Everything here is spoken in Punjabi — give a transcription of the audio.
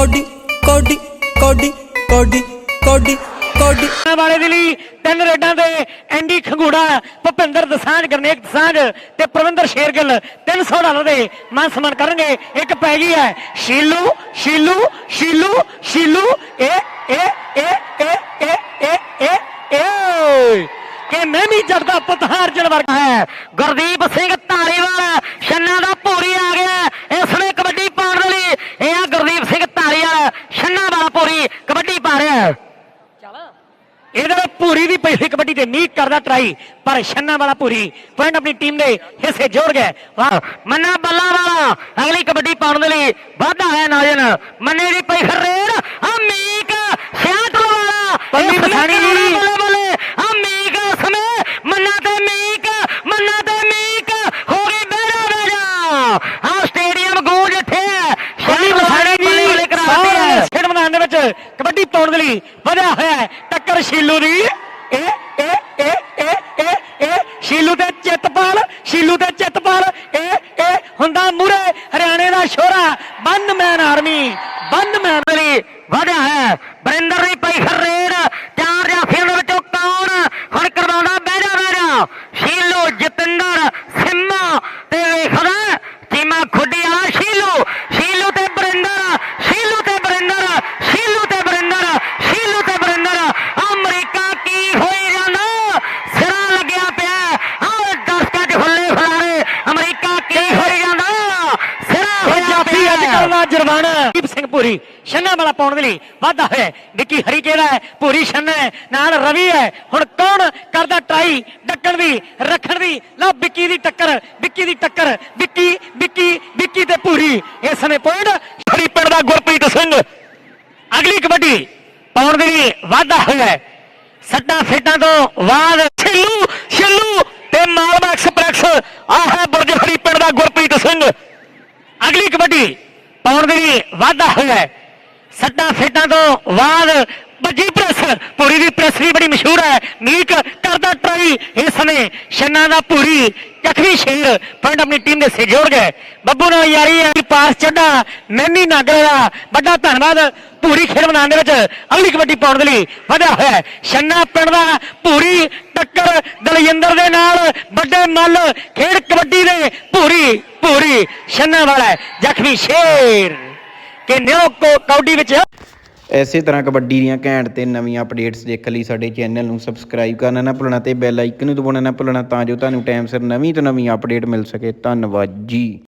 ਕੋਡੀ ਕੋਡੀ ਕੋਡੀ ਕੋਡੀ ਕੋਡੀ ਕੋਡੀ। ਵਾਲੇ ਦੇ ਲਈ ਤਿੰਨ ਰੇਡਾਂ ਦੇ ਐਂਡੀ ਖੰਗੂੜਾ, ਭੁਪਿੰਦਰ ਦਸਾਂਝ, ਗਰਨੇਕ ਦਸਾਂਝ ਤੇ ਪ੍ਰਵਿੰਦਰ ਸ਼ੇਰਗਿੱਲ 300 ਡਾਲਰ ਦੇ ਮਾਨ ਸਨਮਾਨ ਕਰਨਗੇ। ਇੱਕ ਪੈ ਗਈ ਹੈ। ਸ਼ੀਲੂ ਸ਼ੀਲੂ ਸ਼ੀਲੂ ਸ਼ੀਲੂ, ਏ ਏ ਏ ਏ ਏ ਏ ਏ ਏ ਕਿ ਮੈਂ ਵੀ ਜਗਦਾ ਪੁੱਤ ਅਰਜਨ ਵਰਗਾ ਹੈ। ਗੁਰਦੀਪ ਸਿੰਘ ਧਾਰੀਵਾਲ, ਛੰਨਾ ਦਾ ਪੂਰੀ ਆ ਗਿਆ ਇਸ ਨੇ ਕਬੱਡੀ ਪਾਉਣ ਦੇ ਲਈ ਇਹ ਆ ਗੁਰਦੀਪ ਸਿੰਘ ਧਾਲੀਵਾਲ ਛੰਨਾ ਵਾਲਾ ਪੂਰੀ ਕਬੱਡੀ ਪਾ ਰਿਹਾ ਹੈ ਇਹਦੇ ਨਾਲ ਪੂਰੀ ਦੀ ਪਹਿਲੀ ਕਬੱਡੀ ਤੇ। ਨੀਕ ਕਰਦਾ ਟਰਾਈ ਪਰ ਛੰਨਾ ਵਾਲਾ ਪੂਰੀ ਪੁਆਇੰਟ ਆਪਣੀ ਟੀਮ ਦੇ ਹਿੱਸੇ ਜੋੜ ਗਿਆ। ਵਾਹ ਮੰਨਾ ਬੱਲਾ ਵਾਲਾ। ਅਗਲੀ ਕਬੱਡੀ ਪਾਉਣ ਦੇ ਲਈ ਵਾਧਾ ਹੈ ਨਾਜਨ। ਮੰਨੇ ਦੀ ਪਈ ਰੇਡ। ਆ ਮੀਕ ਸਿਆਟਲ ਵਾਲਾ। ਪੰਮੀ ਪਛਾਣੀ ਜੀ ਬੱਲੇ ਬੱਲੇ ਆ ਮੀਕ ਸਮੇਂ ਮੰਨਾ ਤੇ ਮੀਕ ਮੰਨਾ ਤੇ ਮੀਕ ਹੋ ਗਈ ਬੇੜਾ ਬੇੜਾ ਆ ਸਟੇਡੀਅਮ ਗੂੰਜ ਇੱਥੇ ਹੈ ਸ਼ਨੀ ਪਛਾਣੀ ਜੀ ਕਰਾਉਂਦੇ ਖੇਡ ਮੈਦਾਨ ਦੇ ਵਿੱਚ ਕਬੱਡੀ ਪਾਉਣ ਦੇ ਲਈ ਵਧਿਆ ਹੋਇਆ ਹੈ। ਟੱਕਰ ਸ਼ੀਲੂ ਦੀ। ਏ ਏ ਏ ਏ ਏ ਏ ਸ਼ੀਲੂ ਤੇ ਚਿੱਤਪਾਲ, ਸ਼ੀਲੂ ਤੇ ਚਿੱਤਪਾਲ। ਏ ਏ ਹੁੰਦਾ ਮੂਰੇ ਹਰਿਆਣੇ ਦਾ ਸ਼ੋਰਾ ਬੰਨ ਮੈਨ ਆਰਮੀ ਬੰਨ ਮੈਨ ਲਈ ਵਧਿਆ ਹੈ। ਬਰਿੰਦਰ ਦੀ ਪਈ ਖਰੇੜ ਚਾਰ ਜਾਫੀਆਂ ਦੇ ਵਿੱਚੋਂ ਕੌਣ ਹੁਣ ਕਰਵਾਉਂਦਾ ਬਹਿਜਾ ਬਹਿਜਾ ਸ਼ੀਲੂ ਜਤਿੰਦਰ ਸਿੰਮਾ ਤੇ ਵੇਖਦਾ ਸੀਮਾ ਖੁੱਡੀ ਵਾਲਾ ਸ਼ੀਲੂ ਸ਼ੀਲੂ ਤੇ ਬਰਿੰਦਰ ਸ਼ੀਲੂ ਤੇ ਬਰਿੰਦਰ ਸ਼ੀਲੂ ਤੇ ਬਰਿੰਦਰ ਸ਼ੀਲੂ ਤੇ ਬਰਿੰਦਰ ਅਮਰੀਕਾ ਕੀ ਹੋਈ ਜਾਂਦਾ ਸਿਰਾ ਲੱਗਿਆ ਪਿਆ ਆਹ ਦਰਸ਼ਕਾਂ ਚ ਹੁੱਲੇ ਫਲਾਰੇ ਅਮਰੀਕਾ ਕੀ ਹੋਈ ਜਾਂਦਾ ਸਿਰਾ ਹੋਇਆ ਜਾਫੀ ਅੱਜ ਦੀਪ ਸਿੰਘ ਪੂਰੀ ਛੰਨਾ ਵਾਲਾ ਪਾਉਣ ਦੇ ਲਈ ਵਾਧਾ ਹੋਇਆ ਵਿੱਕੀ ਹਰੀ ਹੈ? ਪੂਰੀ ਛੰਨਾ ਹੈ। ਨਾਲ ਰਵੀ ਹੈ। ਹੁਣ ਕੌਣ ਕਰਦਾ ਟਰਾਈ? ਡੱਕਣ ਦੀ ਰੱਖਣ ਦੀ ਲਓ ਵਿੱਕੀ ਦੀ ਟੱਕਰ, ਵਿੱਕੀ ਦੀ ਟੱਕਰ। ਵਿੱਕੀ ਵਿੱਕੀ ਵਿੱਕੀ ਤੇ ਪੂਰੀ ਇਸ ਸਮੇਂ ਪੁਆਇੰਟ ਹਰੀ ਪਿੰਡ ਦਾ ਗੁਰਪ੍ਰੀਤ ਸਿੰਘ। ਅਗਲੀ ਕਬੱਡੀ ਪਾਉਣ ਦੇ ਲਈ ਵਾਧਾ ਹੋਇਆ ਸੱਟਾਂ ਫੇਟਾਂ ਤੋਂ ਬਾਅਦ ਛਿੱਲੂ ਛਿੱਲੂ ਤੇ ਮਾਲਵਾ ਐਕਸਪ੍ਰੈਸ। ਆਹ ਹੈ ਬੁਰਜ ਹਰੀ ਪਿੰਡ ਦਾ ਗੁਰਪ੍ਰੀਤ ਸਿੰਘ। ਅਗਲੀ ਕਬੱਡੀ ਪਾਉਣ ਦੇ ਲਈ ਵਾਧਾ ਹੋਇਆ ਹੈ। ਸੱਟਾਂ ਫੇਟਾਂ ਤੋਂ ਬਾਅਦ ਵੱਜੀ ਪ੍ਰੈਸ ਪੂਰੀ ਦੀ ਪ੍ਰੈਸ ਵੀ ਬੜੀ ਮਸ਼ਹੂਰ ਹੈ। ਮੀਕ ਕਰਦਾ ਟਰਾਈ ਇਸ ਸਮੇਂ ਛੰਨਾ ਦਾ ਪੂਰੀ ਜ਼ਖਮੀ ਸ਼ੇਰ ਪੁਆਇੰਟ ਆਪਣੀ ਟੀਮ ਦੇ ਸੇ ਜੋੜ ਗਏ ਬੱਬੂ ਨਾਲ ਯਾਰੀ ਹੈ ਪਾਸ ਚੱਡਾ ਮੈਨੀ ਨਾਗਰੇ ਦਾ ਵੱਡਾ ਧੰਨਵਾਦ। ਪੂਰੀ ਖੇਡ ਮੈਦਾਨ ਦੇ ਵਿੱਚ ਅਗਲੀ ਕਬੱਡੀ ਪਾਉਣ ਦੇ ਲਈ ਵਧਿਆ ਹੋਇਆ ਛੰਨਾ ਪਿੰਡ ਦਾ ਪੂਰੀ ਟੱਕਰ ਦਲਜਿੰਦਰ ਦੇ ਨਾਲ ਵੱਡੇ ਮੱਲ ਖੇਡ ਕਬੱਡੀ ਦੇ ਪੂਰੀ ਪੂਰੀ ਛੰਨਾ ਵਾਲਾ ਜ਼ਖਮੀ ਸ਼ੇਰ। ਕਿ ਨਿਓ ਕੋ, ਕੌਡੀ ਵਿੱਚ ਐਸੇ ਤਰ੍ਹਾਂ ਕਬੱਡੀ ਦੀਆਂ ਘੈਂਟ ਤੇ ਨਵੀਆਂ ਅਪਡੇਟਸ ਦੇਖਣ ਲਈ ਸਾਡੇ ਚੈਨਲ ਨੂੰ ਸਬਸਕ੍ਰਾਈਬ ਕਰਨਾ ਨਾ ਭੁੱਲਣਾ ਤੇ ਬੈਲ ਆਈਕਨ ਨੂੰ ਦਬਾਉਣਾ ਨਾ ਭੁੱਲਣਾ ਤਾਂ ਜੋ ਤੁਹਾਨੂੰ ਟਾਈਮ ਸਿਰ ਨਵੀਂ ਤੋਂ ਨਵੀਂ ਅਪਡੇਟ ਮਿਲ ਸਕੇ। ਧੰਨਵਾਦ ਜੀ।